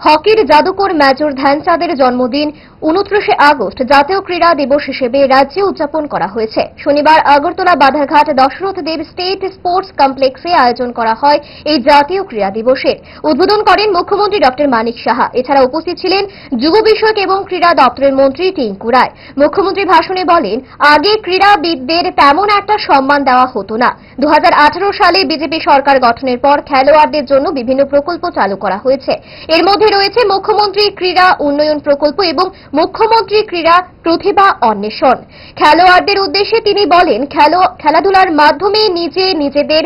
হকির জাদুকর মেজর ধ্যানচাঁদের জন্মদিন উনত্রিশে আগস্ট জাতীয় ক্রীড়া দিবস হিসেবে রাজ্যে উদযাপন করা হয়েছে। শনিবার আগরতলা, বাধারঘাট, দশরথ দেব স্টেট স্পোর্টস কমপ্লেক্সে আয়োজন করা হয় এই জাতীয় ক্রীড়া দিবসের। উদ্বোধন করেন মুখ্যমন্ত্রী ডক্টর মানিক সাহা। এছাড়া উপস্থিত ছিলেন যুব বিষয়ক এবং ক্রীড়া দপ্তরের মন্ত্রী টিঙ্কু রায়। মুখ্যমন্ত্রী ভাষণে বলেন, আগে ক্রীড়াবিদদের তেমন একটা সম্মান দেওয়া হতো না। দু হাজার আঠারো সালে বিজেপি সরকার গঠনের পর খেলোয়াড়দের জন্য বিভিন্ন প্রকল্প চালু করা হয়েছে। এর মধ্যে রয়েছে মুখ্যমন্ত্রী ক্রীড়া উন্নয়ন প্রকল্প এবং মুখ্যমন্ত্রী ক্রীড়া, প্রতিভা, অন্বেষণ। খেলোয়াড়দের উদ্দেশ্যে তিনি বলেন, খেলো- খেলাধুলার মাধ্যমে নিজে নিজেদের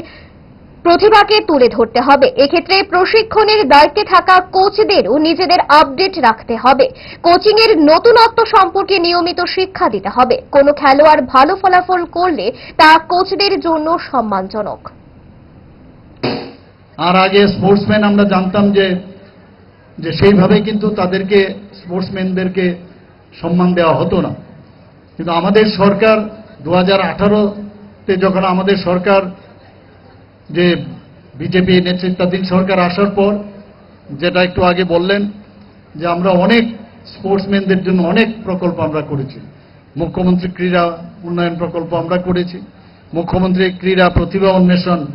প্রতিভাকে তুলে ধরতে হবে। এক্ষেত্রে প্রশিক্ষণের দায়িত্বে থাকা কোচদেরও নিজেদের আপডেট রাখতে হবে। কোচিং এর নতুনত্ব সম্পর্কে নিয়মিত শিক্ষা দিতে হবে। কোনো খেলোয়াড় ভালো ফলাফল করলে তা কোচদের জন্য সম্মানজনক। আর আগে স্পোর্টসম্যান আমরা জানতাম যে যে সেইভাবে কিন্তু তাদেরকে স্পোর্টসম্যানদেরকে সম্মান দেওয়া হতো না। কিন্তু আমাদের সরকার দু হাজার তে যখন আমাদের সরকার যে বিজেপি নেতৃত্বাধীন সরকার আসার পর, যেটা একটু আগে বললেন, যে আমরা অনেক স্পোর্টসম্যানদের জন্য অনেক প্রকল্প আমরা করেছি। মুখ্যমন্ত্রী ক্রীড়া উন্নয়ন প্রকল্প আমরা করেছি। মুখ্যমন্ত্রী ক্রীড়া প্রতিভা অন্বেষণ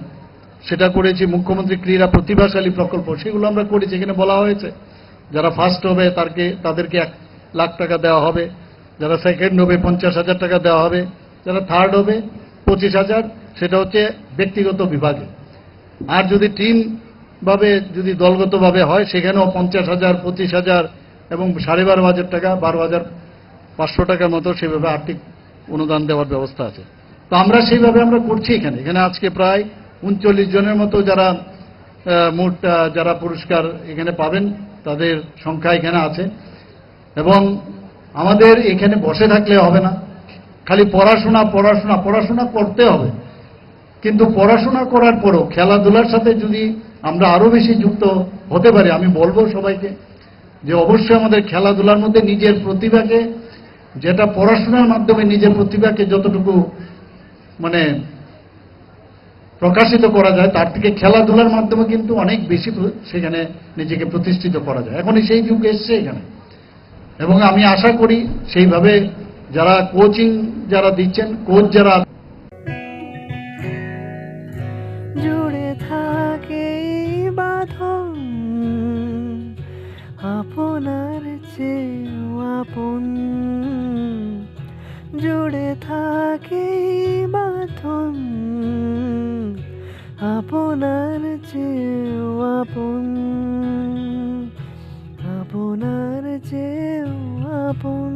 সেটা করেছি মুখ্যমন্ত্রী ক্রীড়া প্রতিভাশালী প্রকল্প, সেগুলো আমরা করেছি, এখানে বলা হয়েছে। যারা ফার্স্ট হবে, তারকে, তাদেরকে এক লাখ টাকা দেওয়া হবে। যারা সেকেন্ড হবে, পঞ্চাশ হাজার টাকা দেওয়া হবে। যারা থার্ড হবে, পঁচিশ হাজার। সেটা হচ্ছে ব্যক্তিগত বিভাগে। আর যদি টিম ভাবে, যদি দলগতভাবে হয়, সেখানেও পঞ্চাশ হাজার, পঁচিশ হাজার এবং সাড়ে বারো হাজার টাকা, বারো হাজার পাঁচশো টাকার মতো সেভাবে আর্থিক অনুদান দেওয়ার ব্যবস্থা আছে। তো আমরা সেইভাবে আমরা করছি এখানে। এখানে আজকে প্রায় উনচল্লিশ জনের মতো যারা মোট যারা পুরস্কার এখানে পাবেন, তাদের সংখ্যা এখানে আছে। এবং আমাদের এখানে বসে থাকলে হবে না। খালি পড়াশোনা পড়াশোনা পড়াশোনা করতে হবে। কিন্তু পড়াশোনা করার পরও খেলাধুলার সাথে যদি আমরা আরও বেশি যুক্ত হতে পারি, আমি বলব সবাইকে যে অবশ্যই আমাদের খেলাধুলার মধ্যে নিজের প্রতিভাকে, যেটা পড়াশোনার মাধ্যমে নিজের প্রতিভাকে যতটুকু মানে প্রকাশিত করা যায়। তার থেকে খেলাধুলার মাধ্যমে কিন্তু অনেক বেশি সেখানে নিজেকে প্রতিষ্ঠিত করা যায়। এখনই সেই যুগ এসছে এখানে। এবং আমি আশা করি সেইভাবে যারা কোচিং যারা দিচ্ছেন কোচ যারা জুড়ে থাকে আপনার আপন। জুড়ে থাকে আপন